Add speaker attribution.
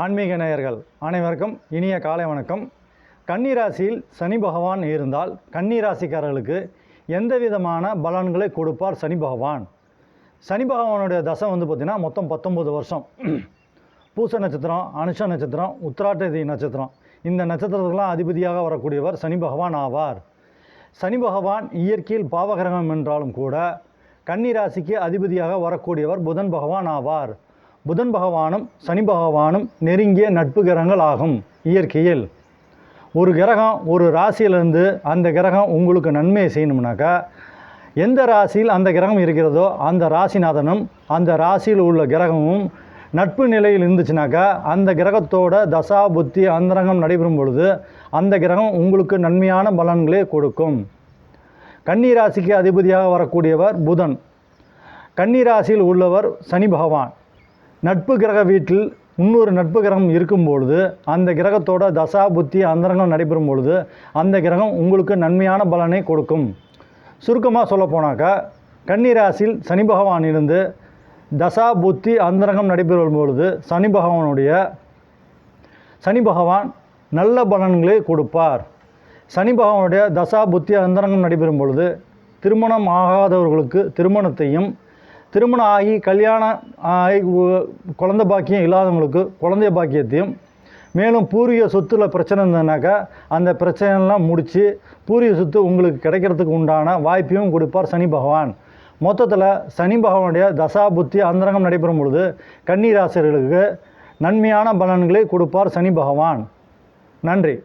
Speaker 1: ஆன்மீக நேயர்கள் அனைவருக்கும் இனிய காலை வணக்கம். கன்னிராசியில் சனி பகவான் இருந்தால் கன்னிராசிக்காரர்களுக்கு எந்த விதமான பலன்களை கொடுப்பார் சனி பகவான்? சனி பகவானுடைய தசை வந்து பார்த்திங்கன்னா மொத்தம் பத்தொம்பது வருஷம். பூச நட்சத்திரம் அனுஷ நட்சத்திரம் உத்திராட்டதி நட்சத்திரம். இந்த நட்சத்திரத்துக்கெல்லாம் அதிபதியாக வரக்கூடியவர் சனி பகவான் ஆவார். சனி பகவான் இயற்கையில் பாவகிரகம் என்றாலும் கூட கன்னிராசிக்கு அதிபதியாக வரக்கூடியவர் புதன் பகவான் ஆவார். புதன் பகவானும் சனி பகவானும் நெருங்கிய நட்பு கிரகங்கள் ஆகும் இயற்கையில் ஒரு கிரகம் ஒரு ராசியிலிருந்து அந்த கிரகம் உங்களுக்கு நன்மையை செய்யணும்னாக்கா எந்த ராசியில் அந்த கிரகம் இருக்கிறதோ அந்த ராசிநாதனும் அந்த ராசியில் உள்ள கிரகமும் நட்பு நிலையில் இருந்துச்சுனாக்கா அந்த கிரகத்தோட தசா புத்தி அந்தரங்கம் நடைபெறும் பொழுது அந்த கிரகம் உங்களுக்கு நன்மையான பலன்களை கொடுக்கும். கன்னிராசிக்கு அதிபதியாக வரக்கூடியவர் புதன். கன்னிராசியில் உள்ளவர் சனி பகவான். நட்பு கிரக வீட்டில் இன்னொரு நட்பு கிரகம் இருக்கும் பொழுது அந்த கிரகத்தோட தசா புத்தி அந்தரங்கம் நடைபெறும் பொழுது அந்த கிரகம் உங்களுக்கு நன்மையான பலனை கொடுக்கும். சுருக்கமாக சொல்ல போனாக்கா கன்னிராசியில் சனி பகவான் இருந்து தசா புத்தி அந்தரங்கம் நடைபெறும் பொழுது சனி பகவானுடைய சனி பகவான் நல்ல பலன்களை கொடுப்பார். சனி பகவானுடைய தசா புத்தி அந்தரங்கம் நடைபெறும் பொழுது திருமணம் ஆகாதவர்களுக்கு திருமணத்தையும் திருமணம் ஆகி கல்யாணம் ஆகி குழந்த குழந்தை பாக்கியம் இல்லாதவங்களுக்கு குழந்தை பாக்கியத்தையும் மேலும் பூர்வீக சொத்துல பிரச்சனை இருந்ததுனாக்கா அந்த பிரச்சனைலாம் முடித்து பூர்வீக சொத்து உங்களுக்கு கிடைக்கிறதுக்கு உண்டான வாய்ப்பையும் கொடுப்பார் சனி பகவான். மொத்தத்தில் சனி பகவானுடைய தசா புத்தி அந்தரங்கம் நடைபெறும் பொழுது கன்னிராசிரியர்களுக்கு நன்மையான பலன்களை கொடுப்பார் சனி பகவான். நன்றி.